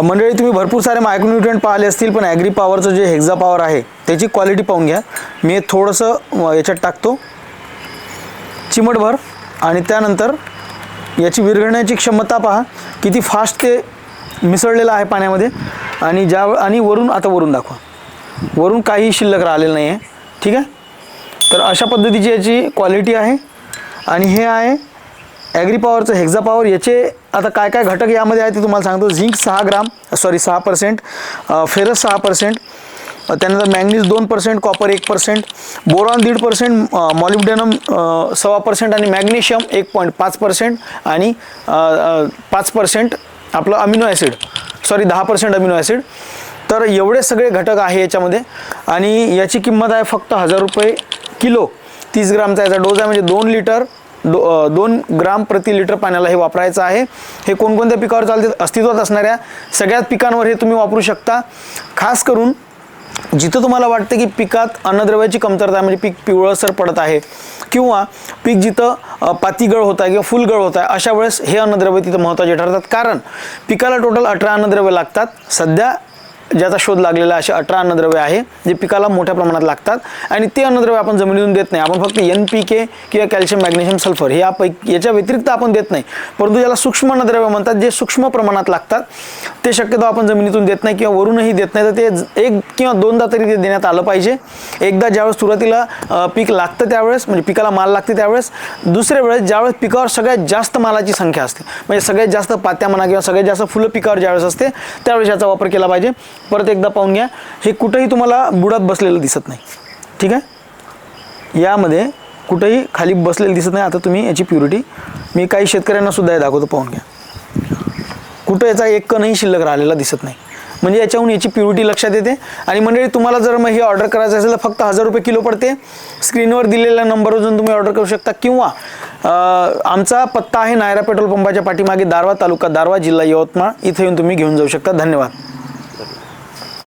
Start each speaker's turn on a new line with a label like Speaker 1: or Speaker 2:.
Speaker 1: मंडळी तुम्ही भरपूर सारे मायक्रोन्युट्रियंट पाहिले असतील पण ॲग्री पॉवरचं जे हेक्झा पॉवर आहे त्याची क्वालिटी पाहून घ्या. मी थोडंसं याच्यात टाकतो. चिमटभर. आणि त्यानंतर याची विरघळण्याची क्षमता पहा. किती फास्ट ते मिसळलेलं आहे पाण्यामध्ये. आणि ज्या आणि वरून आता वरून दाखवा. वरून काही शिल्लक राहिलेलं नाही आहे ठीक आहे? तर अशा पद्धतीची याची क्वालिटी आहे. आणि हे आहे ॲग्री पॉवरचं हेक्झा पॉवर याचे आता काय काय घटक यामध्ये आहे ते तुम्हाला सांगतो. झिंक सहा ग्राम सॉरी सहा पर्सेंट फेरस सहा पर्सेंट त्यानंतर मॅग्नीज दोन पर्सेंट कॉपर एक पर्सेंट बोरॉन दीड पर्सेंट मॉलिब्डेनम सव्वा पर्सेंट आणि मॅग्नेशियम एक पॉईंट पाच पर्सेंट आणि पाच पर्सेंट आपलं अमिनो ॲसिड सॉरी दहा पर्सेंट अमिनो ॲसिड तर एवढे सगळे घटक आहे याच्यामध्ये आणि याची किंमत आहे फक्त हजार रुपये किलो. तीस ग्रामचा याचा डोस आहे म्हणजे दोन लिटर दो दोन ग्राम प्रति लिटर पाण्याला हे वापरायचं आहे. हे कोणकोणत्या पिकावर चालते अस्तित्वात असणाऱ्या सगळ्याच पिकांवर हे तुम्ही वापरू शकता. खास करून जिथं तुम्हाला वाटतं की पिकात अन्नद्रव्याची कमतरता आहे म्हणजे पीक पिवळसर पडत आहे किंवा पीक जिथं पातीगळ होत आहे किंवा फुलगळ होत आहे अशा वेळेस हे अन्नद्रव्य तिथं महत्त्वाचे ठरतात. कारण पिकाला टोटल अठरा अन्नद्रव्य लागतात. सध्या ज्याचा शोध लागलेला असे अठरा अन्नद्रव्य आहे जे पिकाला मोठ्या प्रमाणात लागतात. आणि ते अन्नद्रव्य आपण जमिनीतून देत नाही. आपण फक्त एन पी के किंवा कॅल्शियम मॅग्नेशियम सल्फर हे यापैकी याच्या व्यतिरिक्त आपण देत नाही. परंतु ज्याला सूक्ष्म अन्नद्रव्य म्हणतात जे सूक्ष्म प्रमाणात लागतात ते शक्यतो आपण जमिनीतून देत नाही किंवा वरूनही देत नाही. तर ते एक किंवा दोनदा तरी ते देण्यात आलं पाहिजे. एकदा ज्यावेळेस सुरुवातीला पीक लागतं त्यावेळेस म्हणजे पिकाला माल लागते त्यावेळेस दुसऱ्या वेळेस ज्यावेळेस पिकावर सगळ्यात जास्त मालाची संख्या असते. म्हणजे सगळ्यात जास्त पात्या म्हणा किंवा सगळ्यात जास्त फुलं पिकावर ज्यावेळेस असते त्यावेळेस याचा वापर केला पाहिजे. परत एकदा पाहून घ्या. हे कुठंही तुम्हाला बुडात बसलेलं दिसत नाही. ठीक आहे? यामध्ये कुठंही खाली बसलेलं दिसत नाही. आता तुम्ही याची प्युरिटी मी काही शेतकऱ्यांना सुद्धा हे दाखवतो. पाहून घ्या. कुठं याचा एक कणही शिल्लक राहिलेला दिसत नाही. म्हणजे याच्याहून याची प्युरिटी लक्षात येते. आणि मंडळी तुम्हाला जर मग हे ऑर्डर करायचं असेल तर फक्त हजार रुपये किलो पडते. स्क्रीनवर दिलेल्या नंबरवर जाऊन तुम्ही ऑर्डर करू शकता. किंवा आमचा पत्ता आहे नायरा पेट्रोल पंपाच्या पाठीमागे दारवा तालुका दारवा जिल्हा यवतमाळ. इथे येऊन तुम्ही घेऊन जाऊ शकता. धन्यवाद.